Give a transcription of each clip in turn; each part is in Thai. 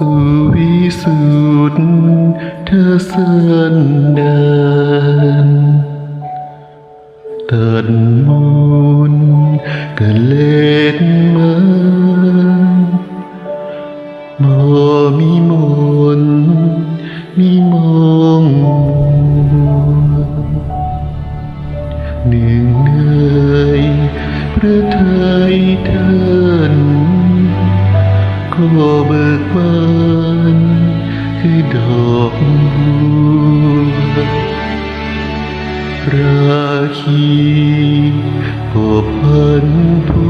สุวิสุทธเธอเสันดานตัดมูลกันเล็ดมาบ่มีมนต์มีมองหนึ่งเนยพระไทยท่า นก็เบิกบานคือดอกบัวราคีก็พันผู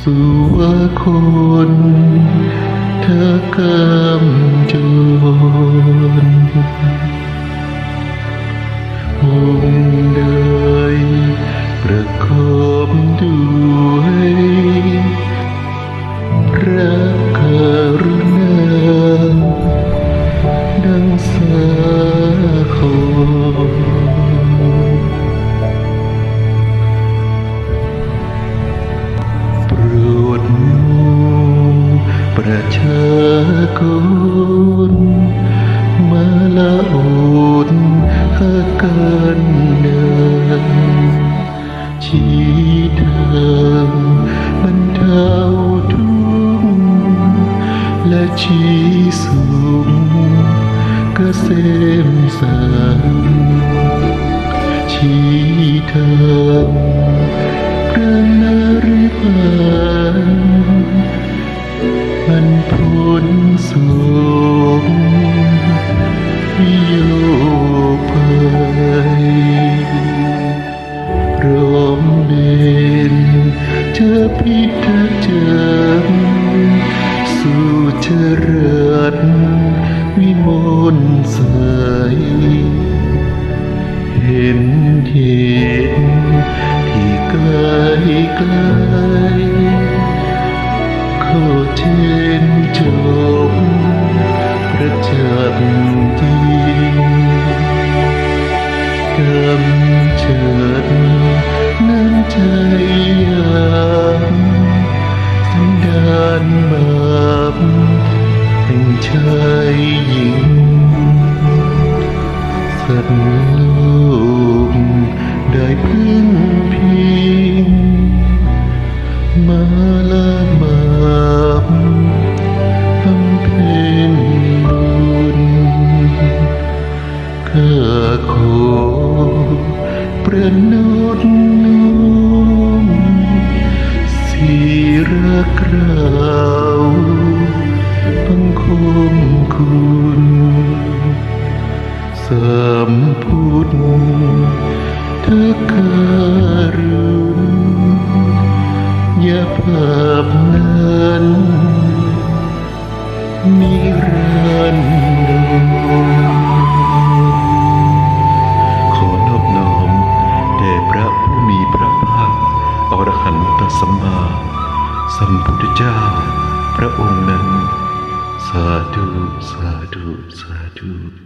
สุวคนเธอกำจร ประชากรมาละโอนหากัน สูงวิโยภัยร้อมเด่นเจอพิทักษ์เจอสู่เจริญวิมลใสเห็นเหตุที่ไกลไกล เข้าเช่นจบประจักษ์จริงกำเชิดน้ำใจยามสันดานบาปแห่งชายหญิงสัตว์โลกได้พึ่งพิงมาลา ข้าขอประนดน้อมสีรักเราบังคมคุณสามพุทธเธอการุณอย่าภาพนั้นนิรันด สัมพุทธเจ้า พระองค์นั้น สาธุ สาธุ สาธุ